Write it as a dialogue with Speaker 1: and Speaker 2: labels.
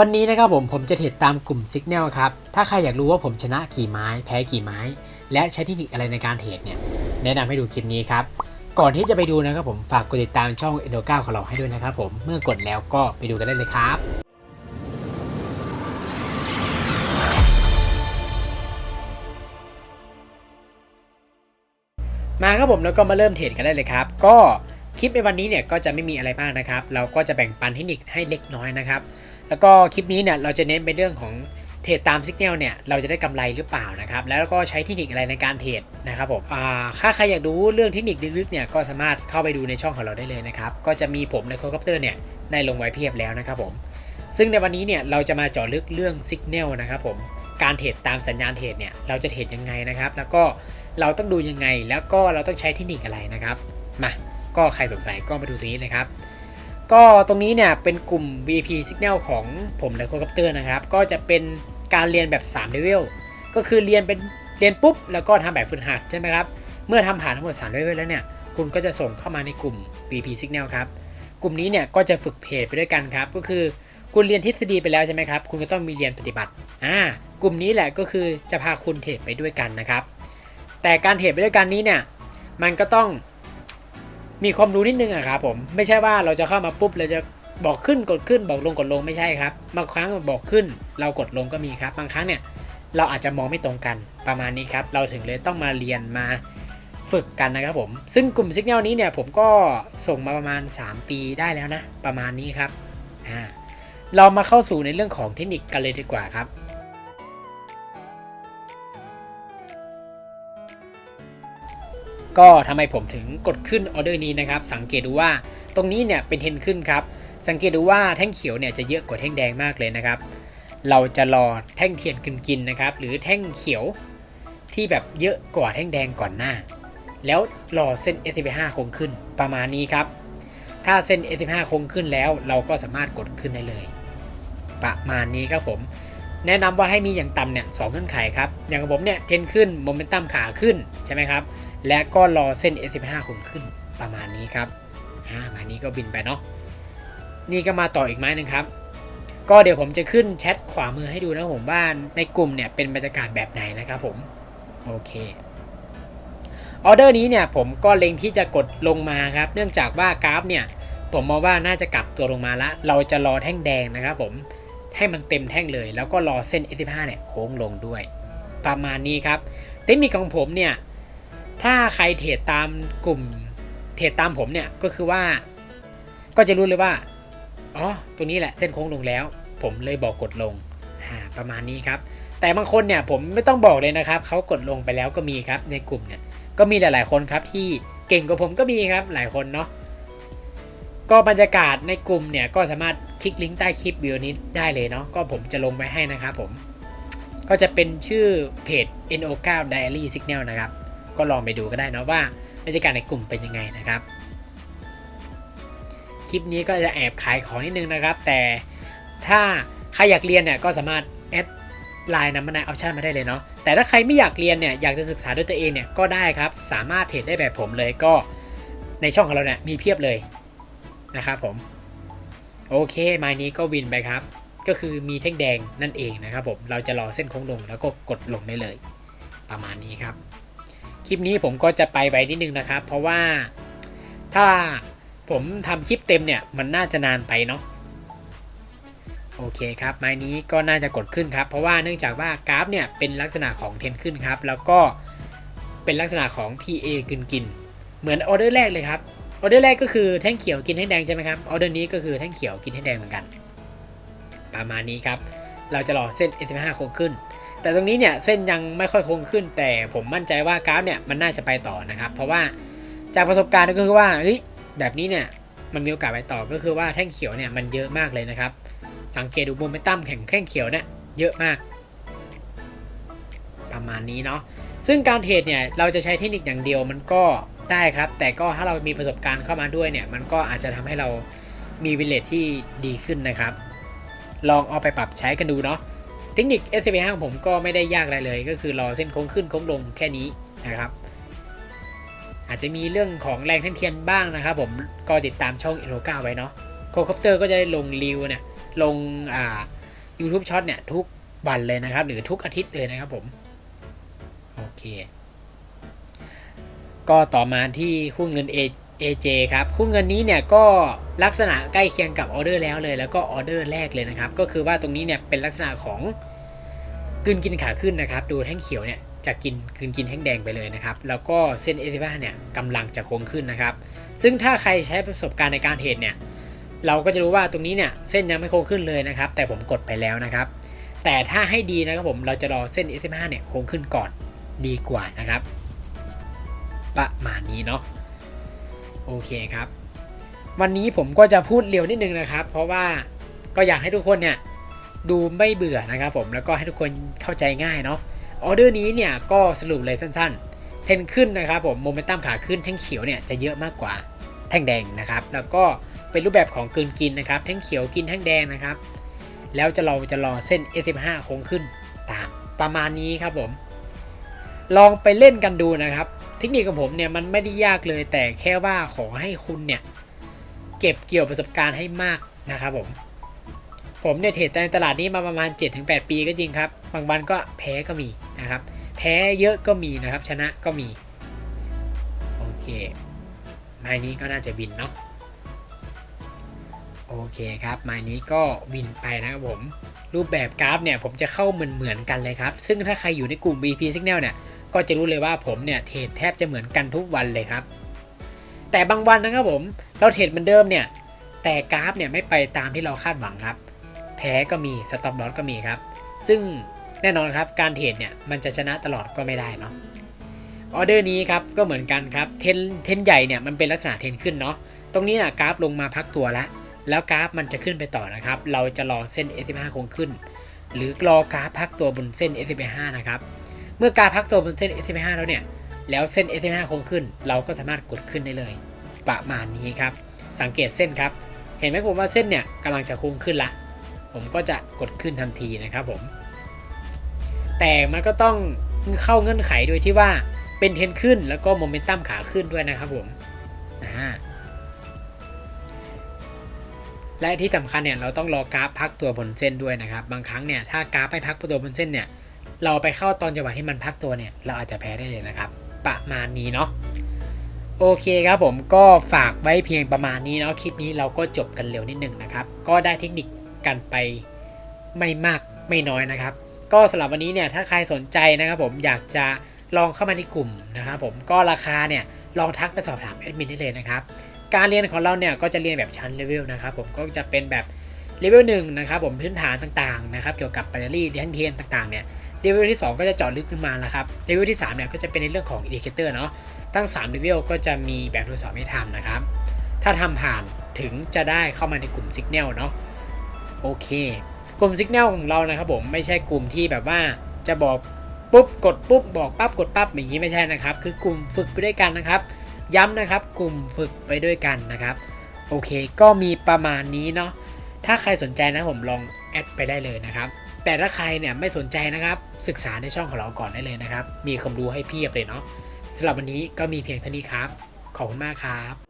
Speaker 1: วันนี้นะครับผมผมจะเทรดตามกลุ่ม Signal ครับ ถ้าใครอยากรู้ว่าผมชนะกี่ไม้ แพ้กี่ไม้ และใช้เทคนิคอะไรในการเทรดเนี่ย แนะนำให้ดูคลิปนี้ครับ ก่อนที่จะไปดูนะครับผมฝากกดติดตามช่อง e n d o 9ของเราให้ด้วยนะครับผมเมื่อกดแล้วก็ไปดูกันได้เลยครับมาครับผมแล้วก็มาเริ่มเทรดกันได้เลยครับ ก็คลิปในวันนี้เนี่ยก็จะไม่มีอะไรมากนะครับ เราก็จะแบ่งปันเทคนิคให้เล็กน้อยนะครับ แล้วก็คลิปนี้เนี่ยเราจะเน้นไปเรื่องของเทรดตามสัญญาณเนี่ยเราจะได้กำไรหรือเปล่านะครับ แล้วก็ใช้เทคนิคอะไรในการเทรดนะครับผมอ่าถ้าใครอยากดูเรื่องเทคนิคลึกๆเนี่ยก็สามารถเข้าไปดูในช่องของเราได้เลยนะครับ ก็จะมีผมในโคคอปเตอร์เนี่ยได้ลงไว้เพียบแล้วนะครับผม ซึ่งในวันนี้เนี่ยเราจะมาเจาะลึกเรื่องสัญญาณนะครับผม การเทรดตามสัญญาณเทรดเนี่ยเราจะเทรดยังไงนะครับ แล้วก็เราต้องดูยังไง แล้วก็เราต้องใช้เทคนิคอะไรนะครับ มา ก็ใครสงสัยก็มาดูตรงนี้เลยครับ ก็ตรงนี้เนี่ยเป็นกลุ่ม VIP Signal ของผมและโคคัปเตอร์นะครับ ก็จะเป็นการเรียนแบบ3 level ก็คือเรียนเป็นเรียนปุ๊บ แล้วก็ทำแบบฝึกหัดใช่ไหมครับ เมื่อทำผ่านทั้งหมด3 level แล้วเนี่ย คุณก็จะส่งเข้ามาในกลุ่ม VIP Signal ครับ กลุ่มนี้เนี่ยก็จะฝึกเพจไปด้วยกันครับ ก็คือคุณเรียนทฤษฎีไปแล้วใช่ไหมครับ คุณก็ต้องมีเรียนปฏิบัติ อ่า กลุ่มนี้แหละก็คือจะพาคุณเทรดไปด้วยกันนะครับ แต่การเทรดไปด้วยกันนี้เนี่ย มันก็ต้อง มีความรู้นิดนึงอะครับผมไม่ใช่ว่าเราจะเข้ามาปุ๊บเราจะบอกขึ้นกดขึ้นบอกลงกดลงไม่ใช่ครับบางครั้งบอกขึ้น เรากดลงก็มีครับ บางครั้งเนี่ยเราอาจจะมองไม่ตรงกันประมาณนี้ครับ เราถึงเลยต้องมาเรียนมาฝึกกันนะครับผม ซึ่งกลุ่ม Signal นี้เนี่ยผมก็ส่งมาประมาณ 3 ปีได้แล้วนะ ประมาณนี้ครับอ่าเรามาเข้าสู่ในเรื่องของเทคนิคกันเลยดีกว่าครับ ก็ทำไมผมถึงกดขึ้นออเดอร์นี้นะครับ สังเกตดูว่าตรงนี้เนี่ยเป็นเทนขึ้นครับ สังเกตดูว่าแท่งเขียวเนี่ยจะเยอะกว่าแท่งแดงมากเลยนะครับ เราจะรอแท่งเทียนกินกินนะครับ หรือแท่งเขียวที่แบบเยอะกว่าแท่งแดงก่อนหน้า แล้วรอเส้น S15 คงขึ้นประมาณนี้ครับ ถ้าเส้น S15 คงขึ้นแล้ว เราก็สามารถกดขึ้นได้เลย ประมาณนี้ครับผม แนะนำว่าให้มีอย่างต่ำเนี่ยสองเงื่อนไขครับ อย่างผมเนี่ยเทนขึ้นโมเมนตัมขาขึ้นใช่ไหมครับ และก็รอเส้น S15 คงขึ้นประมาณนี้ครับอ่ามานี้ก็บินไปเนาะนี่ก็มาต่ออีกไม้หนึ่งครับ ก็เดี๋ยวผมจะขึ้นแชทขวามือให้ดูนะผมว่าในกลุ่มเนี่ยเป็นบรรยากาศแบบไหนนะครับผม โอเคออเดอร์นี้เนี่ยผมก็เล็งที่จะกดลงมาครับ เนื่องจากว่ากราฟเนี่ยผมมองว่าน่าจะกลับตัวลงมาละเราจะรอแท่งแดงนะครับผมให้มันเต็มแท่งเลย แล้วก็รอเส้น S15 เนี่ยโค้งลงด้วย ประมาณนี้ครับ เทคนิคของผมเนี่ย ถ้าใครเทรดตามกลุ่มเทรดตามผมเนี่ยก็คือว่า ก็จะรู้เลยว่าอ๋อตรงนี้แหละเส้นโค้งลงแล้ว ผมเลยบอกกดลงประมาณนี้ครับ แต่บางคนเนี่ยผมไม่ต้องบอกเลยนะครับเขากดลงไปแล้วก็มีครับในกลุ่มเนี่ยก็มีหลาย ๆคนครับที่เก่งกว่าผมก็มีครับหลายคนเนาะก็บรรยากาศในกลุ่มเนี่ยก็สามารถคลิกลิงก์ใต้คลิปวิวนี้ได้เลยเนาะก็ผมจะลงไว้ให้นะครับผม ก็จะเป็นชื่อเพจ NO9 Diary Signal นะครับ ก็ลองไปดูก็ได้นะว่าบรรยากาศในกลุ่มเป็นยังไงนะครับ คลิปนี้ก็จะแอบขายของนิดนึงนะครับ แต่ถ้าใครอยากเรียนเนี่ยก็สามารถแอดไลน์นำมาในออปชันมาได้เลยเนาะแต่ถ้าใครไม่อยากเรียนเนี่ยอยากจะศึกษาด้วยตัวเองเนี่ยก็ได้ครับ สามารถเทรดได้แบบผมเลยก็ในช่องของเราเนี่ยมีเพียบเลยนะครับผมโอเคไม้นี้ก็วินไปครับ ก็คือมีแท่งแดงนั่นเองนะครับผมเราจะรอเส้นโค้งลงแล้วก็กดลงได้เลย ประมาณนี้ครับ คลิปนี้ผมก็จะไปไวนิดนึงนะครับ เพราะว่าถ้าผมทำคลิปเต็มเนี่ย มันน่าจะนานไปเนาะโอเคครับ ไม้นี้ก็น่าจะกดขึ้นครับ เพราะว่าเนื่องจากว่ากราฟเนี่ยเป็นลักษณะของเทรนขึ้นครับ แล้วก็เป็นลักษณะของ PA กินกิน เหมือนออเดอร์แรกเลยครับ ออเดอร์แรกก็คือแท่งเขียวกินแท่งแดงใช่ไหมครับ ออเดอร์นี้ก็คือแท่งเขียวกินแท่งแดงเหมือนกัน ประมาณนี้ครับ เราจะรอเส้น S15 คงขึ้น แต่ตรงนี้เนี่ยเส้นยังไม่ค่อยคงขึ้นแต่ผมมั่นใจว่ากราฟเนี่ยมันน่าจะไปต่อนะครับ เพราะว่าจากประสบการณ์ก็คือว่าเฮ้ยแบบนี้เนี่ยมันมีโอกาสไปต่อก็คือว่าแท่งเขียวเนี่ยมันเยอะมากเลยนะครับ สังเกตดูโมเมนตัมแข่งแท่งเขียวเนี่ยเยอะมาก ประมาณนี้เนาะซึ่งการเทรดเนี่ยเราจะใช้เทคนิคอย่างเดียวมันก็ได้ครับ แต่ก็ถ้าเรามีประสบการณ์เข้ามาด้วยเนี่ยมันก็อาจจะทำให้เรามีวิเลจที่ดีขึ้นนะครับ ลองเอาไปปรับใช้กันดูเนาะ เทคนิค s c p 5ของผมก็ไม่ได้ยากอะไรเลย ก็คือรอเส้นโค้งขึ้นโค้งลงแค่นี้นะครับ อาจจะมีเรื่องของแรงท่นเทียนบ้างนะครับ ผมก็ติดตามช่อง e n o 9ไว้เนาะโคคอปเตอร์ก็จะได้ลงรีวเนี่ยลงอ่า YouTube ช็อตเนี่ยทุกวันเลยนะครับ หรือทุกอาทิตย์เลยนะครับผม โอเค ก็ต่อมาที่คู่เงิน A AJ ครับคู่เงินนี้เนี่ยก็ลักษณะใกล้เคียงกับออเดอร์แล้วเลย แล้วก็ออเดอร์แรกเลยนะครับ ก็คือว่าตรงนี้เนี่ยเป็นลักษณะของกลืนกินขาขึ้นนะครับ ดูแท่งเขียวเนี่ยจะกินกลืนกินแท่งแดงไปเลยนะครับ แล้วก็เส้นเอทิบ้าเนี่ยกำลังจะโค้งขึ้นนะครับ ซึ่งถ้าใครใช้ประสบการณ์ในการเทรดเนี่ยเราก็จะรู้ว่าตรงนี้เนี่ยเส้นยังไม่โค้งขึ้นเลยนะครับ แต่ผมกดไปแล้วนะครับ แต่ถ้าให้ดีนะครับผมเราจะรอเส้น S5 เนี่ยโค้งขึ้นก่อนดีกว่านะครับ ประมาณนี้เนาะ โอเคครับ วันนี้ผมก็จะพูดเร็วนิดนึงนะครับ เพราะว่าก็อยากให้ทุกคนเนี่ยดูไม่เบื่อนะครับผมแล้วก็ให้ทุกคนเข้าใจง่ายเนาะออเดอร์นี้เนี่ยก็สรุปเลยสั้นๆ เทนขึ้นนะครับผมโมเมนตัมขาขึ้นแท่งเขียวเนี่ยจะเยอะมากกว่าแท่งแดงนะครับ แล้วก็เป็นรูปแบบของกลืนกินนะครับ แท่งเขียวกินแท่งแดงนะครับ แล้วจะเราจะรอเส้น S15 โค้งขึ้นตามประมาณนี้ครับผม ลองไปเล่นกันดูนะครับ เทคนิคของผมเนี่ยมันไม่ได้ยากเลย แต่แค่ว่าขอให้คุณเนี่ยเก็บเกี่ยวประสบการณ์ให้มากนะครับผม ผมเนี่ยเทรดในตลาดนี้มาประมาณ 7-8 ปีก็จริงครับ บางวันก็แพ้ก็มีนะครับ แพ้เยอะก็มีนะครับ ชนะก็มี โอเคไม้นี้ก็น่าจะวินเนาะ โอเคครับไม้นี้ก็วินไปนะครับผม รูปแบบกราฟเนี่ยผมจะเข้าเหมือนเหมือนกันเลยครับ ซึ่งถ้าใครอยู่ในกลุ่ม BP Signal เนี่ย ก็จะรู้เลยว่าผมเนี่ยเทรดแทบจะเหมือนกันทุกวันเลยครับ แต่บางวันนะครับผมเราเทรดเหมือนเดิมเนี่ยแต่กราฟเนี่ยไม่ไปตามที่เราคาดหวังครับ แพ้ก็มีสต็อปลอสก็มีครับ ซึ่งแน่นอนครับการเทรดเนี่ยมันจะชนะตลอดก็ไม่ได้เนาะออเดอร์นี้ครับก็เหมือนกันครับเทนเทนใหญ่เนี่ยมันเป็นลักษณะเทนขึ้นเนาะตรงนี้นะกราฟลงมาพักตัวแล้วแล้วกราฟมันจะขึ้นไปต่อนะครับ เราจะรอเส้น S15 คงขึ้น หรือรอกราฟพักตัวบนเส้น S15 นะครับ เมื่อกาฟพักตัวบนเส้น S15 แล้วเนี่ย แล้วเส้น S15 คงขึ้น เราก็สามารถกดขึ้นได้เลย ประมาณนี้ครับ สังเกตเส้นครับ เห็นไหมผมว่าเส้นเนี่ยกำลังจะโค้งขึ้นละ ผมก็จะกดขึ้นทันทีนะครับผม แต่มันก็ต้องเข้าเงื่อนไขโดยที่ว่าเป็นเทรนขึ้นแล้วก็โมเมนตัมขาขึ้นด้วยนะครับผมและที่สำคัญเนี่ยเราต้องรอกราฟพักตัวบนเส้นด้วยนะครับ บางครั้งเนี่ยถ้ากราฟไม่พักตัวบนเส้นเนี่ย เราไปเข้าตอนจังหวะที่มันพักตัวเนี่ย เราอาจจะแพ้ได้เลยนะครับ ประมาณนี้เนาะโอเคครับผมก็ฝากไว้เพียงประมาณนี้เนาะคลิปนี้เราก็จบกันเร็วนิดนึงนะครับ ก็ได้เทคนิคกันไปไม่มากไม่น้อยนะครับ ก็สำหรับวันนี้เนี่ยถ้าใครสนใจนะครับผมอยากจะลองเข้ามาในกลุ่มนะครับผมก็ราคาเนี่ยลองทักไปสอบถามแอดมินได้เลยนะครับ การเรียนของเราเนี่ยก็จะเรียนแบบชั้นเลเวลนะครับผมก็จะเป็นแบบเลเวลหนึ่งนะครับผมพื้นฐานต่างๆนะครับเกี่ยวกับ b บ n รี่เรียนเทียนต่างๆเนี่ย เลเวลที่ 2 ก็จะเจาะลึกขึ้นมาแล้วครับเลเวลที่3เนี่ยก็จะเป็นในเรื่องของอินดิเคเตอร์เนาะตั้ง3เลเวลก็จะมีแบบทดสอบให้ทำนะครับ ถ้าทำผ่านถึงจะได้เข้ามาในกลุ่ม Signal เนาะโอเค กลุ่ม Signal ของเรานะครับผมไม่ใช่กลุ่มที่แบบว่าจะบอกปุ๊บกดปุ๊บบอกปั๊บกดปั๊บอย่างนี้ไม่ใช่นะครับ คือกลุ่มฝึกไปด้วยกันนะครับ ย้ำนะครับกลุ่มฝึกไปด้วยกันนะครับโอเค ก็มีประมาณนี้เนาะถ้าใครสนใจนะผมลองแอดไปได้เลยนะครับ แต่ถ้าใครเนี่ยไม่สนใจนะครับ ศึกษาในช่องของเราก่อนได้เลยนะครับ มีความรู้ให้เพียบเลยเนาะสำหรับวันนี้ก็มีเพียงเท่านี้ครับ ขอบคุณมากครับ